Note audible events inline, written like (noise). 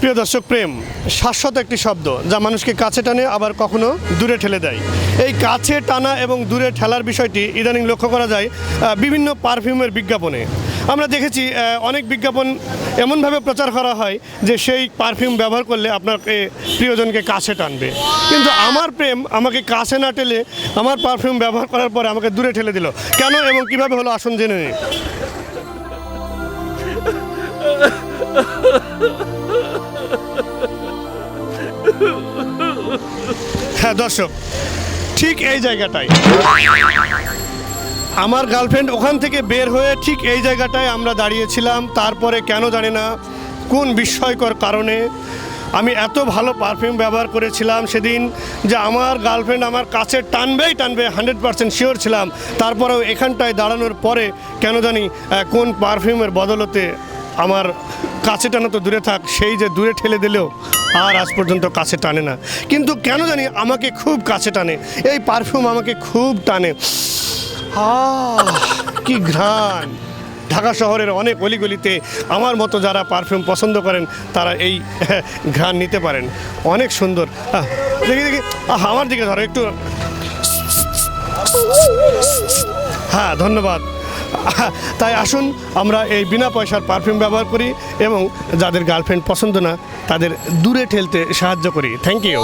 প্রিয় দর্শক, প্রেম, শাশ্বত একটি শব্দ যা মানুষকে কাছে টানে, আবার কখনো দূরে ঠেলে দেয়। এই কাছে টানা এবং দূরে ঠেলার বিষয়টি ইদানিং লক্ষ্য করা যায় বিভিন্ন পারফিউমের বিজ্ঞাপনে। আমরা দেখেছি অনেক বিজ্ঞাপন এমনভাবে প্রচার করা হয় যে সেই পারফিউম ব্যবহার করলে আপনার প্রিয়জনকে কাছে টানবে। কিন্তু আমার প্রেম আমাকে কাছে না ঠেলে আমার পারফিউম ব্যবহার করার পরে আমাকে দূরে ঠেলে দিল। কেন এবং কীভাবে হলো আসুন জেনে নিই। হ্যাঁ দর্শক, ঠিক এই জায়গাটায়। আমার গার্লফ্রেন্ড ওখান থেকে বের হয়ে ঠিক এই জায়গাটায় আমরা দাঁড়িয়েছিলাম। তারপরে কেন জানি না, কোন বিস্ময়কর কারণে আমি এত ভালো পারফিউম ব্যবহার করেছিলাম সেদিন যে আমার গার্লফ্রেন্ড আমার কাছে টানবেই টানবে, হান্ড্রেড পার্সেন্ট শিওর ছিলাম। তারপরেও এখানটায় দাঁড়ানোর পরে কেন জানি কোন পারফিউমের বদলতে আমার কাছে টানা তো দূরে থাক, সেই যে দূরে ঠেলে দিলেও আর আজ পর্যন্ত কাছে টানে না। কিন্তু কেন জানি আমাকে খুব কাছে টানে। এই পারফিউম আমাকে খুব টানে। কি ঘ্রাণ। ঢাকা শহরের অনেক অলিগলিতে আমার মতো যারা পারফিউম পছন্দ করেন, তারা এই, (laughs) ঘ্রাণ নিতে পারেন। অনেক সুন্দর। দেখি দেখি। আমার দিকে ধরো একটু। হ্যাঁ ধন্যবাদ। (laughs) তাই আসুন, আমরা এই বিনা পয়সার পারফিউম ব্যবহার করি এবং যাদের গার্লফ্রেন্ড পছন্দ না, তাদের দূরে ঠেলতে সাহায্য করি। Thank you